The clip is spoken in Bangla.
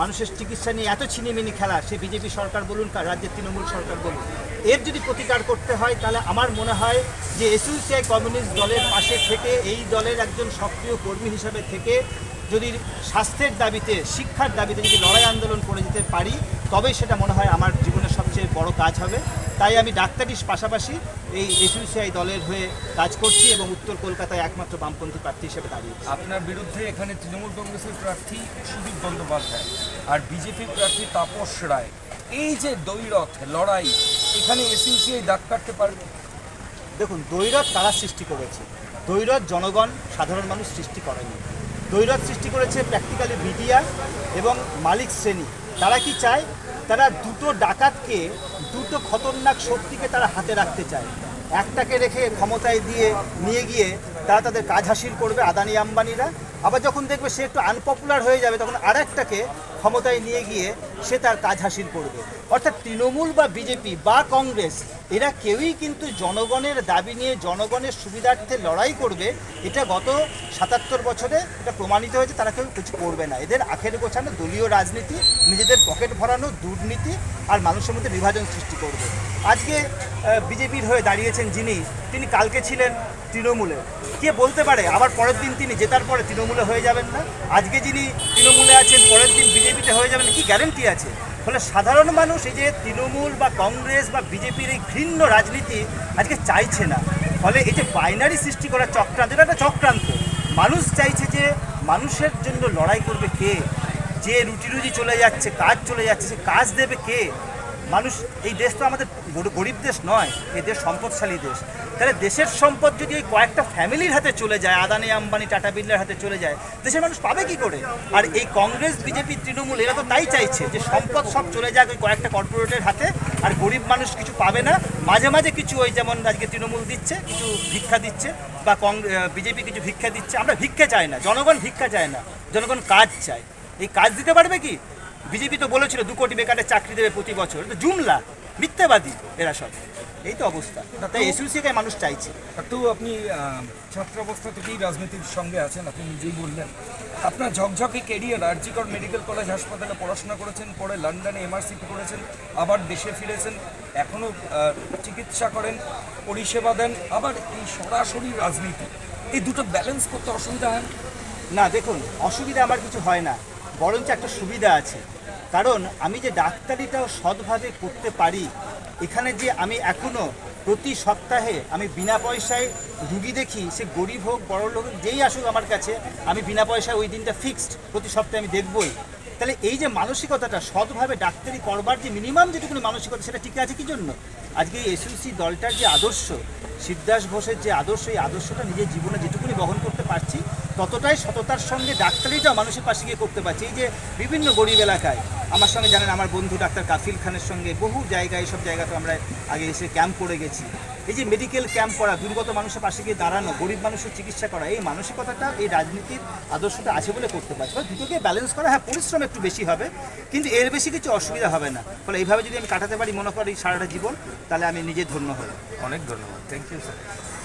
মানুষের চিকিৎসা নিয়ে এত ছিনিমিনি খেলা, সে বিজেপি সরকার বলুন রাজ্যের তৃণমূল সরকার বলুন, এর যদি প্রতিকার করতে হয়, তাহলে আমার মনে হয় যে এসইউসিআই কমিউনিস্ট দলের পাশে থেকে, এই দলের একজন সক্রিয় কর্মী হিসাবে থেকে যদি স্বাস্থ্যের দাবিতে, শিক্ষার দাবিতে যদি লড়াই আন্দোলন করে যেতে পারি, তবেই সেটা মনে হয় আমার জীবনের সবচেয়ে বড় কাজ হবে। তাই আমি ডাক্তারির পাশাপাশি এই এসইউসিআই দলের হয়ে কাজ করছি এবং উত্তর কলকাতায় একমাত্র বামপন্থী প্রার্থী হিসেবে দাঁড়িয়েছি। আপনার বিরুদ্ধে এখানে তৃণমূল কংগ্রেসের প্রার্থী সুদীপ বন্দ্যোপাধ্যায় আর বিজেপি প্রার্থী তাপস রায়। এই যে দৈরথ লড়াই এখানে এসইউসিআই দাগ কাটতে পারবে? দেখুন দৈরথ তারা সৃষ্টি করেছে? দৈরথ জনগণ সাধারণ মানুষ সৃষ্টি করেনি। দৈরথ সৃষ্টি করেছে প্র্যাকটিক্যালি মিডিয়া এবং মালিক শ্রেণি। তারা কি চায়? তারা দুটো ডাকাতকে, দুটো খতরনাক শক্তিকে তারা হাতে রাখতে চায়। একটাকে রেখে ক্ষমতায় দিয়ে নিয়ে গিয়ে তারা তাদের কাজ হাসিল করবে আদানি আম্বানিরা। আবার যখন দেখবে সে একটু আনপপুলার হয়ে যাবে, তখন আরেকটাকে ক্ষমতায় নিয়ে গিয়ে সে তার কাজ হাসিল করবে। অর্থাৎ তৃণমূল বা বিজেপি বা কংগ্রেস, এরা কেউই কিন্তু জনগণের দাবি নিয়ে জনগণের সুবিধার্থে লড়াই করবে। এটা গত সাতাত্তর বছরে এটা প্রমাণিত হয়েছে, তারা কেউ কিছু করবে না। এদের আখের গোছানো দলীয় রাজনীতি, নিজেদের পকেট ভরানো দুর্নীতি আর মানুষের মধ্যে বিভাজন সৃষ্টি করবে। আজকে বিজেপির হয়ে দাঁড়িয়েছেন যিনি, তিনি কালকে ছিলেন তৃণমূলে। কে বলতে পারে? আবার পরের দিন তিনি জেতার পরে তৃণমূলে হয়ে যাবেন না? আজকে যিনি তৃণমূলে আছেন, পরের দিন বিজেপিতে হয়ে যাবেন, কি গ্যারেন্টি আছে? ফলে সাধারণ মানুষ এই যে তৃণমূল বা কংগ্রেস বা বিজেপির এই ঘৃণ্য রাজনীতি আজকে চাইছে না। ফলে এই যে বাইনারি সৃষ্টি করা চক্রান্ত, এটা একটা চক্রান্ত। মানুষ চাইছে যে মানুষের জন্য লড়াই করবে কে? যে রুটি রুজি চলে যাচ্ছে, কাজ চলে যাচ্ছে, সে কাজ দেবে কে? মানুষ, এই দেশ তো আমাদের গরিব দেশ নয়, এই দেশ সম্পদশালী দেশ। তাহলে দেশের সম্পদ যদি এই কয়েকটা ফ্যামিলির হাতে চলে যায়, আদানি, আম্বানি, টাটা বিড়লার হাতে চলে যায়, দেশের মানুষ পাবে কি করে? আর এই কংগ্রেস, বিজেপি, তৃণমূল, এরা তো তাই চাইছে যে সম্পদ সব চলে যাক ওই কয়েকটা কর্পোরেটের হাতে, আর গরিব মানুষ কিছু পাবে না। মাঝে মাঝে কিছু ওই যেমন আজকে তৃণমূল দিচ্ছে, কিছু ভিক্ষা দিচ্ছে, বা বিজেপি কিছু ভিক্ষা দিচ্ছে। আমরা ভিক্ষা চাই না, জনগণ ভিক্ষা চায় না, জনগণ কাজ চায়। এই কাজ দিতে পারবে কি? বিজেপি তো বলেছিল দু কোটি বেকারের চাকরি দেবে প্রতি বছর এটা তো জুমলা মিথ্যাবাদী এরা সব। এই তো অবস্থা। তাই এসইউসিকে মানুষ চাইছে। তো আপনি ছাত্রাবস্থা থেকেই রাজনীতির সঙ্গে আছেন আপনি নিজেই বললেন। আপনার ঝকঝকে কেরিয়ার আরজিকর মেডিকেল কলেজ হাসপাতালে পড়াশোনা করেছেন পরে লন্ডনে এমআরসিপি করেছেন আবার দেশে ফিরেছেন এখনও চিকিৎসা করেন পরিষেবা দেন আবার এই সরাসরি রাজনীতি। এই দুটো ব্যালেন্স করতে অসুবিধা হয়? না দেখুন অসুবিধা আমার কিছু হয় না। বরঞ্চ একটা সুবিধা আছে। কারণ আমি যে ডাক্তারিটাও সৎভাবে করতে পারি, এখানে যে আমি এখনও প্রতি সপ্তাহে আমি বিনা পয়সায় রুগী দেখি, সে গরিব হোক, বড় লোক যেই আসুক আমার কাছে, আমি বিনা পয়সায় ওই দিনটা ফিক্সড প্রতি সপ্তাহে আমি দেখবই। তাহলে এই যে মানসিকতাটা, সৎভাবে ডাক্তারি করবার যে মিনিমাম যেটুকুনি মানসিকতা, সেটা ঠিক আছে কি জন্য? আজকে এই এসইউসি দলটার যে আদর্শ, সিদ্ধাস ঘোষের যে আদর্শ, এই আদর্শটা নিজের জীবনে যেটুকুনি বহন করতে পারছি ততটাই সততার সঙ্গে ডাক্তারিটাও মানুষের পাশে গিয়ে করতে পারছি। এই যে বিভিন্ন গরিব এলাকায়, আমার সঙ্গে জানেন আমার বন্ধু ডাক্তার কাফিল খানের সঙ্গে বহু জায়গায় এইসব জায়গাতে আমরা আগে এসে ক্যাম্প করে গেছি। এই যে মেডিকেল ক্যাম্প করা, দুর্গত মানুষের পাশে গিয়ে দাঁড়ানো, গরিব মানুষের চিকিৎসা করা, এই মানসিকতাটা, এই রাজনীতির আদর্শটা আছে বলে করতে পারছি। ফলে দুটোকে ব্যালেন্স করা হ্যাঁ পরিশ্রম একটু বেশি হবে, কিন্তু এর বেশি কিছু অসুবিধা হবে না। ফলে এইভাবে যদি আমি কাটাতে পারি মনে করি সারাটা জীবন, তাহলে আমি নিজে ধন্য হই অনেক ধন্যবাদ। Thank you sir